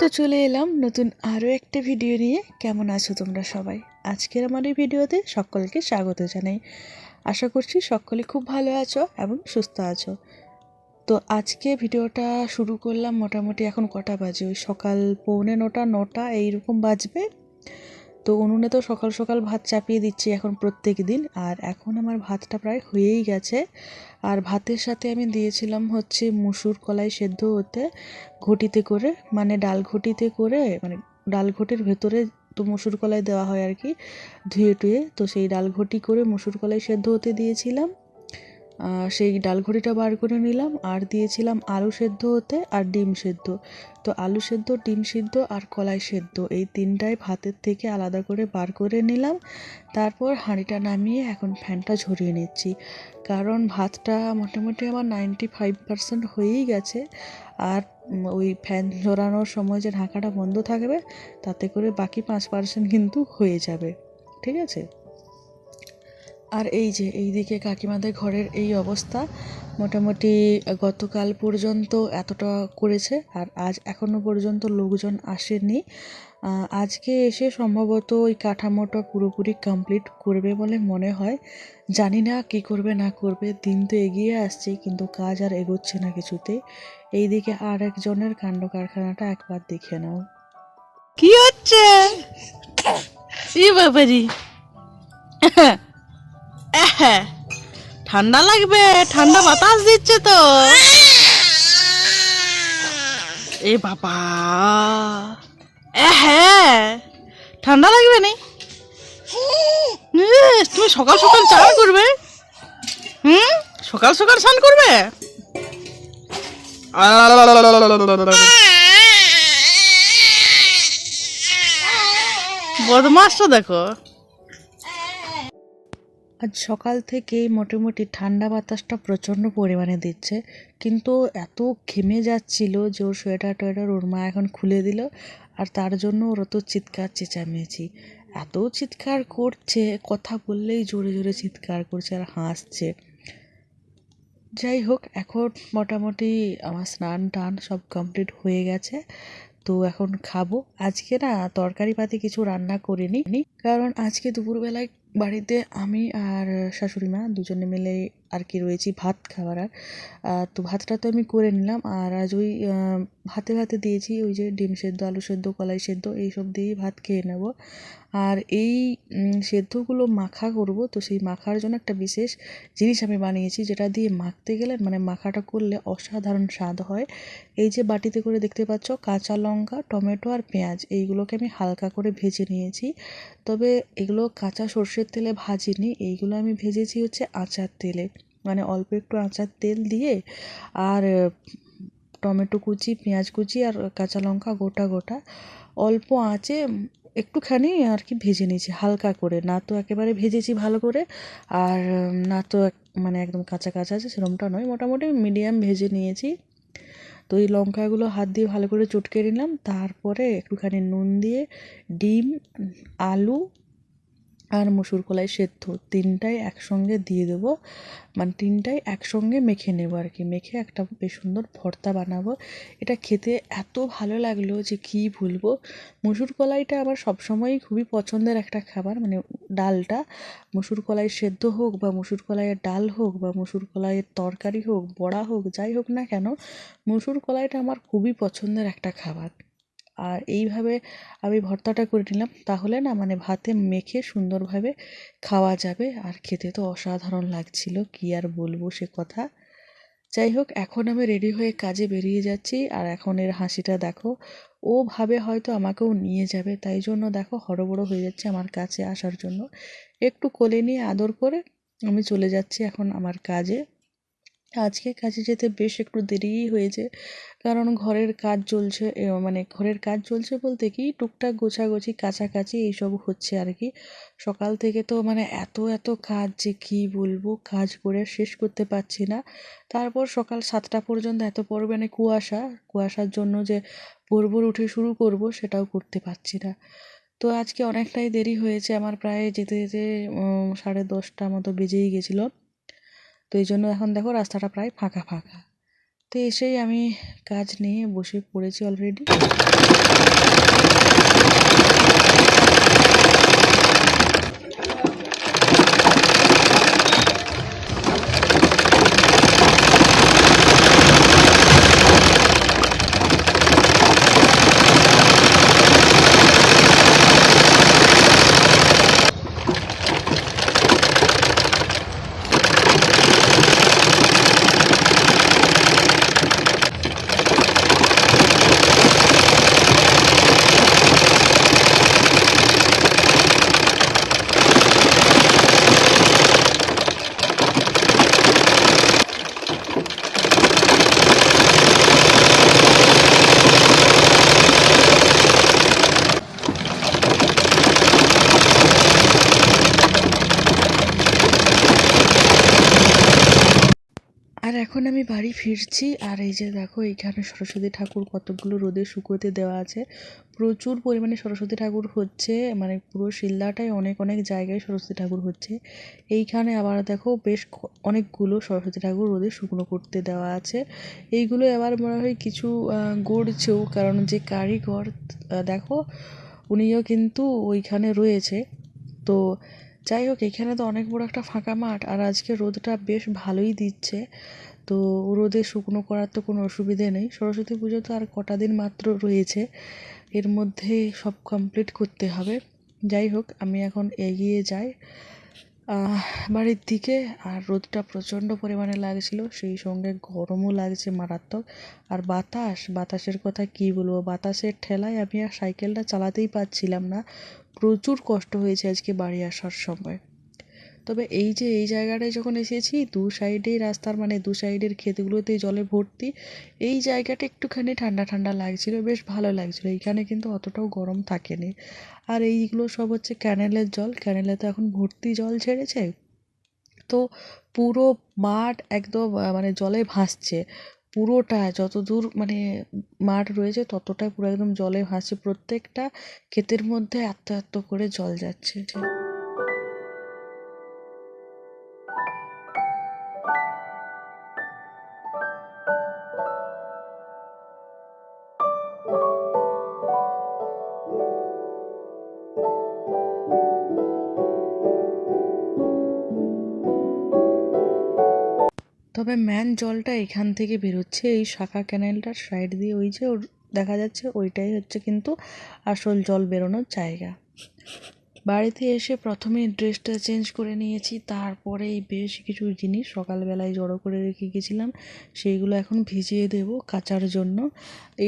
তো চলে এলাম নতুন আরও একটা ভিডিও নিয়ে। কেমন আছো তোমরা সবাই? আজকের আমার এই ভিডিওতে সকলকে স্বাগত জানাই। আশা করছি সকলে খুব ভালো আছো এবং সুস্থ আছো। তো আজকে ভিডিওটা শুরু করলাম মোটামুটি এখন কটা বাজে? ওই সকাল পৌনে নটা নটা এইরকম বাজবে। তো উনুনে তো সকাল সকাল ভাত চাপিয়ে দিচ্ছি এখন প্রত্যেক দিন। আর এখন আমার ভাতটা প্রায় হয়েই গেছে। আর ভাতের সাথে আমি দিয়েছিলাম হচ্ছে মুসুর কলাই সেদ্ধ হতে ঘটিতে করে মানে ডাল ঘটিতে করে মানে ডাল ঘটির ভেতরে তো মুসুর কলাই দেওয়া হয় আর কি, ধুয়ে টুয়ে। তো সেই ডাল ঘটি করে মুসুর কলাই সেদ্ধ হতে দিয়েছিলাম। সেই ডাল ঘটিটা বার করে নিলাম আর দিয়েছিলাম আলু সেদ্ধ হতে আর ডিম সেদ্ধ। তো আলু সেদ্ধ, ডিম সিদ্ধ আর কলাই সেদ্ধ এই তিনটাই ভাতের থেকে আলাদা করে বার করে নিলাম। তারপর হাঁড়িটা নামিয়ে এখন ফ্যানটা ঝরিয়ে নিচ্ছি। কারণ ভাতটা মোটামুটি আমার নাইনটি ফাইভ পার্সেন্ট হয়েই গেছে। আর ওই ফ্যান ঝরানোর সময় যে ঢাকাটা বন্ধ থাকবে, তাতে করে বাকি পাঁচ পার্সেন্ট কিন্তু হয়ে যাবে। ঠিক আছে? আর এই যে এইদিকে কাকিমাদের ঘরের এই অবস্থা, মোটামুটি গতকাল পর্যন্ত এতটা করেছে আর আজ এখনও পর্যন্ত লোকজন আসেনি। আজকে এসে সম্ভবত ওই কাঠামোটা পুরোপুরি কমপ্লিট করবে বলে মনে হয়। জানি না কি করবে, না করবে, দিন তো এগিয়ে আসছে, কিন্তু কাজ আর এগোচ্ছে না কিছুতেই এইদিকে আর একজনের কাণ্ড কারখানাটা একবার দেখে নাও। কি হচ্ছে? ই বাবারি ঠান্ডা লাগবে, ঠান্ডা বাতাস দিচ্ছে তো। এ বাবা। হ্যাঁ। ঠান্ডা লাগবে নি? তুমি সকাল সকাল চান করবে? হুম? সকাল সকাল স্নান করবে? বদমাসটা দেখো। আজ সকাল থেকেই মোটামুটি ঠান্ডা বাতাসটা প্রচণ্ড পরিমাণে দিচ্ছে। কিন্তু এত ঘেমে যাচ্ছিল যে ওর সোয়েটার টোয়েটার ওর মা এখন খুলে দিল আর তার জন্য ওর তো চিৎকার চেঁচামেচি। এত চিৎকার করছে, কথা বললেই জোরে জোরে চিৎকার করছে আর হাসছে। যাই হোক, এখন মোটামুটি আমার স্নান টান সব কমপ্লিট হয়ে গেছে। তো এখন খাব। আজকে না তরকারি পাতি কিছু রান্না করিনি, কারণ আজকে দুপুরবেলায় বাড়িতে আমি আর শাশুড়ি মা দুজনে মিলে আর কি রয়েছি ভাত খাবার আর। তো ভাতটা তো আমি করে নিলাম আর আজ ওই ভাতে ভাতে দিয়েছি ওই যে ডিম সেদ্ধ, আলু সেদ্ধ, কলাই সেদ্ধ, এইসব দিয়েই ভাত খেয়ে নেব। আর এই সেদ্ধগুলো মাখা করব, তো সেই মাখার জন্য একটা বিশেষ জিনিস আমি বানিয়েছি যেটা দিয়ে মাখতে গেলে মানে মাখাটা করলে অসাধারণ স্বাদ হয়। এই যে বাটিতে করে দেখতে পাচ্ছ, কাঁচা লঙ্কা, টমেটো আর পেঁয়াজ, এইগুলোকে আমি হালকা করে ভেজে নিয়েছি। তবে এগুলো কাঁচা সর্ষের তেলে ভাজিনি, এইগুলো আমি ভেজেছি হচ্ছে আচার তেলে। মানে অল্প একটু আচার তেল দিয়ে আর টমেটো কুচি, পেঁয়াজ কুচি আর কাঁচা লঙ্কা গোটা গোটা অল্প আঁচে একটুখানি আর কি ভেজে নিয়েছি, হালকা করে। না তো একেবারে ভেজেছি ভালো করে আর না তো মানে একদম কাঁচা কাঁচা আছে সেরকমটা নয়। মোটামুটি মিডিয়াম ভেজে নিয়েছি। তো এই লঙ্কাগুলো হাত দিয়ে ভালো করে চটকে নিলাম। তারপরে একটুখানি নুন দিয়ে ডিম, আলু আর মুসুর কলাই সেদ্ধ, তিনটাই একসঙ্গে দিয়ে দেবো। মানে তিনটাই একসঙ্গে মেখে নেব আর কি। মেখে একটা বেশ সুন্দর ভর্তা বানাবো। এটা খেতে এত ভালো লাগল যে কী বলব? মুসুর কলাইটা আমার সবসময়ই খুবই পছন্দের একটা খাবার। মানে ডালটা মুসুর কলাই সেদ্ধ হোক বা মুসুর কলাইয়ের ডাল হোক বা মুসুর কলাইয়ের তরকারি হোক, বড়া হোক, যাই হোক না কেন, মুসুর কলাইটা আমার খুবই পছন্দের একটা খাবার। আর এইভাবে আমি ভর্তাটা করে নিলাম। তাহলে না মানে ভাতে মেখে সুন্দরভাবে খাওয়া যাবে। আর খেতে তো অসাধারণ লাগছিল, কি আর বলব সে কথা। যাই হোক, এখন আমি রেডি হয়ে কাজে বেরিয়ে যাচ্ছি। আর এখন এর হাসিটা দেখো, ও ভাবে হয়তো আমাকেও নিয়ে যাবে। তাই জন্য দেখো হড়বড় হয়ে যাচ্ছে আমার কাছে আসার জন্য। একটু কোলে নিয়ে আদর করে আমি চলে যাচ্ছি এখন আমার কাজে। আজকে কাজে যেতে বেশ একটু দেরিই হয়েছে। কারণ ঘরের কাজ চলছে মানে ঘরের কাজ চলছে বলতে কি, টুকটাক গোছাগুছি, কাছাকাছি এইসব হচ্ছে আর কি। সকাল থেকে তো মানে এত এত কাজ যে কী বলব, কাজ করে শেষ করতে পারছি না। তারপর সকাল সাতটা পর্যন্ত এত পরিমাণে কুয়াশা, কুয়াশার জন্য যে ভোর ভোর উঠে শুরু করব সেটাও করতে পারছি না। তো আজকে অনেকটাই দেরি হয়েছে, আমার প্রায় যেতে যেতে সাড়ে দশটা মতো বেজেই গেছিল। তো এই জন্য এখন দেখো রাস্তাটা প্রায় ফাঁকা ফাঁকা। তো এসেই আমি কাজ নিয়ে বসে পড়েছি অলরেডি এখন আমি বাড়ি ফিরছি, আর এই যে দেখো এইখানে সরস্বতী ঠাকুর কতগুলো রোদে শুকোতে দেওয়া আছে। প্রচুর পরিমাণে সরস্বতী ঠাকুর হচ্ছে মানে পুরো শিলদাটায় অনেক অনেক জায়গায় সরস্বতী ঠাকুর হচ্ছে। এইখানে আবার দেখো, বেশ অনেকগুলো সরস্বতী ঠাকুর রোদে শুকনো করতে দেওয়া আছে। এইগুলো এবার মনে হয় কিছু গড়ছেও, কারণ যে কারিগর দেখো, উনিও কিন্তু ওইখানে রয়েছে। তো যাই হোক, এখানে তো অনেক বড় একটা ফাঁকা মাঠ, আর আজকে রোদটা বেশ ভালোই দিচ্ছে। তো রোদে শুকনো করার তো কোনো অসুবিধে নেই। সরস্বতী পুজো তো আর কটা দিন মাত্র রয়েছে, এর মধ্যে সব কমপ্লিট করতে হবে। যাই হোক, আমি এখন এগিয়ে যাই। বাড়ির দিকে, আর রোদটা প্রচণ্ড পরিমাণে লাগছিল, সেই সঙ্গে গরমও লাগছে মারাত্মক। আর বাতাস, বাতাসের কথা কী বলব? বাতাসের ঠেলায় আমি আর সাইকেলটা চালাতেই পারছিলাম না। প্রচুর কষ্ট হয়েছে আজকে বাড়ি আসার সময়। তবে এই যে এই জায়গাটায় যখন এসেছি, দু সাইডেই রাস্তার মানে দু সাইডের ক্ষেতগুলোতেই জলে ভর্তি, এই জায়গাটা একটুখানি ঠান্ডা ঠান্ডা লাগছিল, বেশ ভালো লাগছিল। এইখানে কিন্তু অতটাও গরম থাকেনি। আর এইগুলো সব হচ্ছে ক্যানেলের জল। ক্যানেলে তো এখন ভর্তি জল ছেড়েছে। তো পুরো মাঠ একদম মানে জলে ভাসছে। পুরোটা যতদূর মানে মাঠ রয়েছে, ততটা পুরো একদম জলে ভাসছে। প্রত্যেকটা ক্ষেতের মধ্যে এত এত করে জল যাচ্ছে। তবে ম্যান জলটা এখান থেকে বেরোচ্ছে, এই শাখা ক্যানেলটার সাইড দিয়ে ওই যে ওর দেখা যাচ্ছে ওইটাই হচ্ছে কিন্তু আসল জল বেরোনোর জায়গা। বাড়িতে এসে প্রথমে ড্রেসটা চেঞ্জ করে নিয়েছি তারপরে বেশ কিছু জিনিস সকালবেলায় জড়ো করে রেখে গেছিলাম, সেইগুলো এখন ভিজিয়ে দেব কাচার জন্য।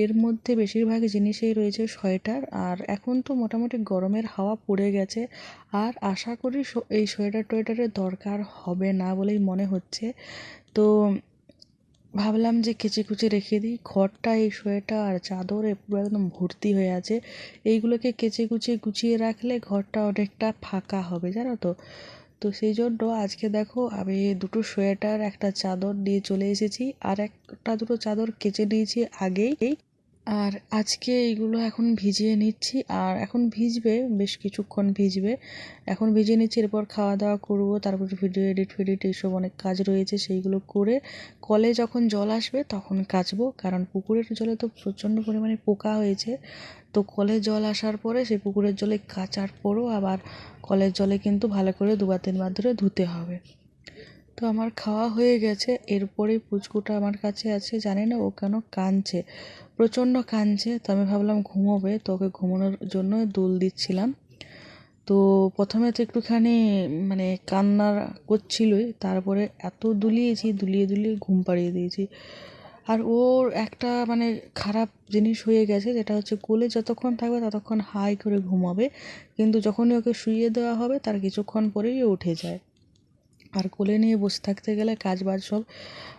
এর মধ্যে বেশিরভাগ জিনিসেই রয়েছে সোয়েটার, আর এখন তো মোটামুটি গরমের হাওয়া পড়ে গেছে, আর আশা করি এই সোয়েটার টোয়েটারের দরকার হবে না বলেই মনে হচ্ছে। তো ভাবলাম যে কেচে কুচে রেখে দিই। ঘরটা, এই সোয়েটার আর চাদরে পুরো একদম ভর্তি হয়ে আছে। এইগুলোকে কেচে কুচে গুছিয়ে রাখলে ঘরটা অনেকটা ফাঁকা হবে, জানো তো? তো সেই জন্য আজকে দেখো, আমি দুটো সোয়েটার, একটা চাদর নিয়ে চলে এসেছি। আর একটা দুটো চাদর কেচে নিয়েছি আগেই। আর আজকে এইগুলো এখন ভিজিয়ে নিচ্ছি। আর এখন ভিজবে, বেশ কিছুক্ষণ ভিজবে। এখন ভিজিয়ে নিচ্ছি, এরপর খাওয়া দাওয়া করব, তারপর ভিডিও এডিট ফেডিট এইসব অনেক কাজ রয়েছে, সেইগুলো করে কলে যখন জল আসবে তখন কাচবো। কারণ পুকুরের জলে তো প্রচণ্ড পরিমাণে পোকা হয়েছে। তো কলে জল আসার পরে সেই পুকুরের জলে কাচার পরও আবার কলের জলে কিন্তু ভালো করে দুবার তিনবার ধরে ধুতে হবে। তো আমার খাওয়া হয়ে গেছে। এরপরে পুচকুটা আমার কাছে আছে, জানি না ও কেন কাঁদছে। প্রচণ্ড কাঁদছে, তো আমি ভাবলাম ঘুমোবে, তো ওকে ঘুমানোর জন্য দুল দিচ্ছিলাম। তো প্রথমে তো একটুখানি মানে কান্না করছিলই, তারপরে এত দুলিয়েছি, দুলিয়ে দুলিয়ে ঘুম পাড়িয়ে দিয়েছি। আর ওর একটা মানে খারাপ জিনিস হয়ে গেছে, যেটা হচ্ছে কোলে যতক্ষণ থাকবে ততক্ষণ হাই করে ঘুমাবে, কিন্তু যখনই ওকে শুইয়ে দেওয়া হবে, তার কিছুক্ষণ পরেই উঠে যায়। আর কোলে নিয়ে বসে থাকতে গেলে কাজ বাজ সব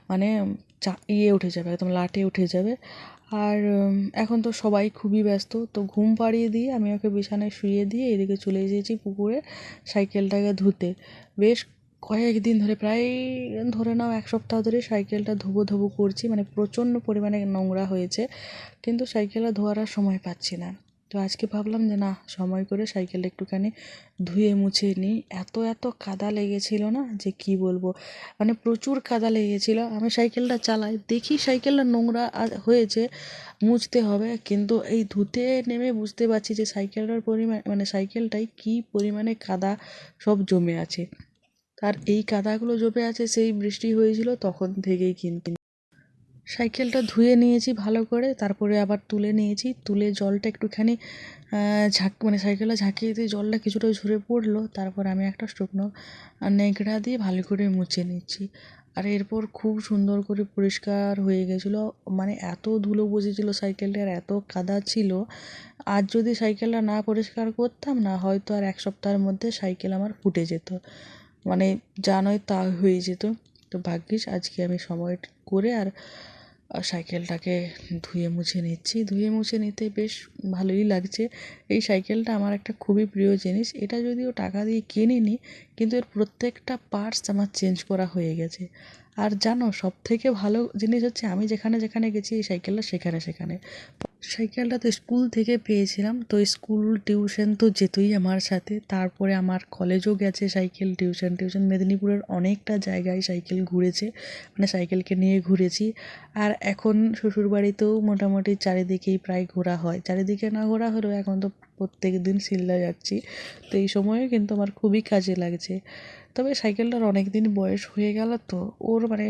মানে চা ইয়ে উঠে যাবে, একদম লাটে উঠে যাবে। আর এখন তো সবাই খুবই ব্যস্ত, তো ঘুম পাড়িয়ে দিয়ে আমি ওকে বিছানায় শুইয়ে দিয়ে এদিকে চলে এসেছি পুকুরে সাইকেলটাকে ধুতে। বেশ কয়েকদিন ধরে, প্রায় ধরে নাও এক সপ্তাহ ধরে সাইকেলটা ধুবো ধুবো করছি মানে প্রচণ্ড পরিমাণে নোংরা হয়েছে, কিন্তু সাইকেলটা ধোয়ার আর সময় পাচ্ছি না। তো আজকে ভাবলাম যে না, সময় করে সাইকেলটা একটুখানি ধুয়ে মুছে নিই। এত এত কাদা লেগেছিল না যে কি বলব? মানে প্রচুর কাদা লেগেছিল। আমি সাইকেলটা চালাই, দেখি সাইকেলটা নোংরা হয়েছে, মুছতে হবে। কিন্তু এই ধুতে নেমে বুঝতে পারছি যে সাইকেলটার পরিমাণ মানে সাইকেলটায় কী পরিমাণে কাদা সব জমে আছে। আর এই কাদাগুলো জমে আছে, সেই বৃষ্টি হয়েছিল তখন থেকেই কিন্তু। সাইকেলটা ধুয়ে নিয়েছি ভালো করে, তারপরে আবার তুলে নিয়েছি। তুলে জলটা একটুখানি ঝাঁক মানে সাইকেলটা ঝাঁকিয়ে দিয়ে জলটা কিছুটা ঝরে পড়ল। তারপর আমি একটা শুকনো নেংড়া দিয়ে ভালো করে মুছে নিচ্ছি। আর এরপর খুব সুন্দর করে পরিষ্কার হয়ে গেছিল। মানে এত ধুলো বসেছিলো সাইকেলটার এত কাদা ছিল। আর যদি সাইকেলটা না পরিষ্কার করতাম, না হয়তো আর এক সপ্তাহের মধ্যে সাইকেল আমার ফুটে যেত। মানে যা নয় তা হয়ে যেত। তো ভাগ্যিস আজকে আমি সময় করে আর সাইকেলটাকে ধুয়ে মুছে নিচ্ছি। ধুয়ে মুছে নিতে বেশ ভালোই লাগছে। এই সাইকেলটা আমার একটা খুবই প্রিয় জিনিস। এটা যদিও টাকা দিয়ে কিনিনি, কিন্তু এর প্রত্যেকটা পার্টস আমার চেঞ্জ করা হয়ে গেছে। আর জানো সব থেকে ভালো জিনিস হচ্ছে আমি যেখানে যেখানে গেছি, এই সাইকেলটা সেখানে সেখানে। সাইকেলটা তো স্কুল থেকে পেয়েছিলাম, তো স্কুল টিউশন তো যেতই আমার সাথে। তারপরে আমার কলেজও গেছে সাইকেল টিউশন। টিউশন মেদিনীপুরের অনেকটা জায়গায় সাইকেল ঘুরেছে মানে সাইকেলকে নিয়ে ঘুরেছি। আর এখন শ্বশুরবাড়িতেও মোটামুটি চারিদিকেই প্রায় ঘোরা হয়। চারিদিকে না ঘোরা হলেও এখন তো প্রত্যেক দিন শিলদা যাচ্ছি। তো এই সময়ে কিন্তু আমার খুবই কাজে লাগছে। তবে সাইকেলটার অনেক দিন বয়স হয়ে গেল তো, ওর মানে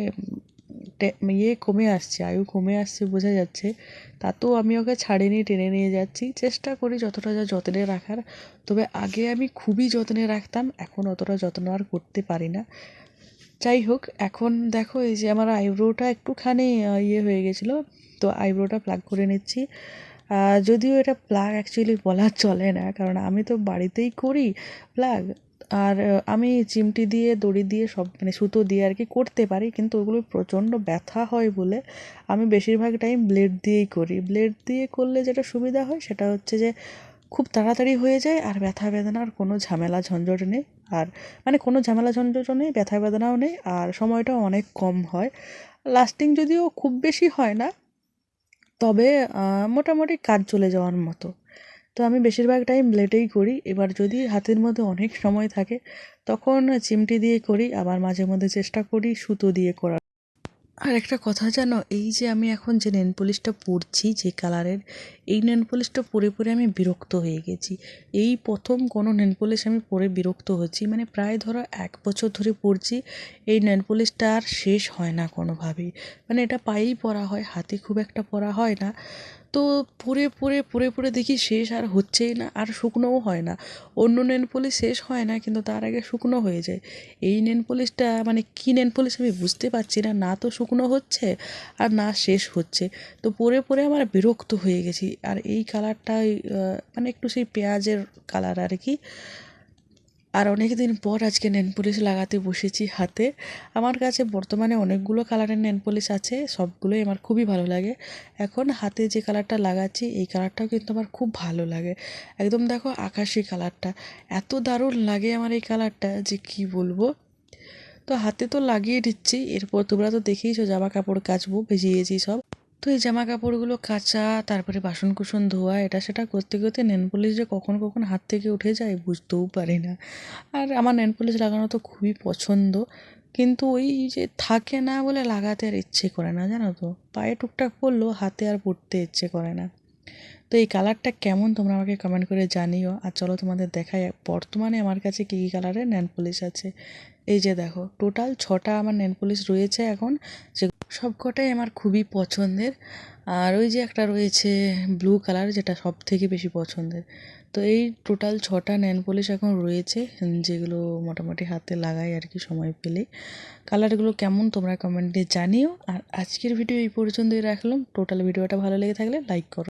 ইয়ে কমে আসছে, আয়ু কমে আসছে বোঝা যাচ্ছে। তাতেও আমি ওকে ছাড়িনি টেনে নিয়ে যাচ্ছি। চেষ্টা করি যতটা যা যত্নে রাখার, তবে আগে আমি খুবই যত্নে রাখতাম, এখন অতটা যত্ন আর করতে পারি না। যাই হোক, এখন দেখো এই যে আমার আইব্রোটা একটুখানি ইয়ে হয়ে গেছিল, তো আইব্রোটা প্লাগ করে নিচ্ছি। যদিও এটা প্লাগ অ্যাকচুয়ালি বলা চলে না, কারণ আমি তো বাড়িতেই করি প্লাগ আর আমি চিমটি দিয়ে, দড়ি দিয়ে সব মানে সুতো দিয়ে আর কি করতে পারি, কিন্তু ওগুলো প্রচণ্ড ব্যথা হয় বলে আমি বেশিরভাগ টাইম ব্লেড দিয়েই করি। ব্লেড দিয়ে করলে যেটা সুবিধা হয় সেটা হচ্ছে যে খুব তাড়াতাড়ি হয়ে যায় আর ব্যথা বেদনার কোনো ঝামেলা ঝঞ্ঝট নেই। আর মানে কোনো ঝামেলা ঝঞ্ঝটও নেই, ব্যথা বেদনাও নেই আর সময়টাও অনেক কম হয়। লাস্টিং যদিও খুব বেশি হয় না, তবে মোটামুটি কাজ চলে যাওয়ার মতো। তো আমি বেশিরভাগ টাইম ব্লেডেই করি। এবার যদি হাতের মধ্যে অনেক সময় থাকে, তখন চিমটি দিয়ে করি, আবার মাঝে মধ্যে চেষ্টা করি সুতো দিয়ে করার। আর একটা কথা জানো, এই যে আমি এখন যে নেন পলিশটা পরছি, যে কালারের এই নেন পলিশটা পরে পরে আমি বিরক্ত হয়ে গেছি। এই প্রথম কোনো নেন পলিশ আমি পরে বিরক্ত হচ্ছি। মানে প্রায় ধরো এক বছর ধরে পরছি, এই নেন পলিশটা আর শেষ হয় না কোনোভাবেই। মানে এটা পায়েই পরা হয়, হাতে খুব একটা পরা হয় না। তো পরে পরে পরে পরে দেখি শেষ আর হচ্ছেই না, আর শুকনোও হয় না। অন্য নেন পলিশ শেষ হয় না, কিন্তু তার আগে শুকনো হয়ে যায়। এই নেন পলিশটা মানে কী নেন পলিশ আমি বুঝতে পারছি না। না তো শুকনো হচ্ছে, আর না শেষ হচ্ছে। তো পরে পরে আমার বিরক্ত হয়ে গেছি। আর এই কালারটা মানে একটু সেই পেঁয়াজের কালার আর কি। আর অনেক দিন পর আজকে নেন পলিশ লাগাতে বসেছি হাতে। আমার কাছে বর্তমানে অনেকগুলো কালারের নেন পলিশ আছে, সবগুলোই আমার খুবই ভালো লাগে। এখন হাতে যে কালারটা লাগাচ্ছি, এই কালারটাও কিন্তু আমার খুব ভালো লাগে। একদম দেখো আকাশি কালারটা। এত দারুণ লাগে আমার এই কালারটা, যে কি বলব? তো হাতে তো লাগিয়ে দিচ্ছি, এরপর তোমরা তো দেখেইছো জামা কাপড় কাচবো, ভিজিয়েছি সব। তো এই জামা কাপড়গুলো কাচা, তারপরে বাসন কুসন ধোয়া, এটা সেটা করতে করতে নেন পলিশ যে কখন কখন হাত থেকে উঠে যায় বুঝতেও পারি না। আর আমার নেন পলিশ লাগানো তো খুবই পছন্দ, কিন্তু ওই যে থাকে না বলে লাগাতে আর ইচ্ছে করে না, জানো তো? পায়ে টুকটাক পড়লেও হাতে আর পড়তে ইচ্ছে করে না। তো এই কালারটা কেমন তোমরা আমাকে কমেন্ট করে জানিও। আর চলো তোমাদের দেখাই, বর্তমানে আমার কাছে কী কী কালারের নেন পলিশ আছে। এই যে দেখো টোটাল ছটা আমার নেন পলিশ রয়েছে এখন, যে সবকটাই আমার খুবই পছন্দের। আর ওই যে একটা রয়েছে ব্লু কালার যেটা সব থেকে বেশি পছন্দের। তো এই টোটাল ছটা নেন পলিশ এখন রয়েছে, যেগুলো মোটামুটি হাতে লাগাই আর কি সময় পেলে কালারগুলো কেমন তোমরা কমেন্টে জানিও। আর আজকের ভিডিও এই পর্যন্তই রাখলাম। টোটাল ভিডিওটা ভালো লেগে থাকলে লাইক করো।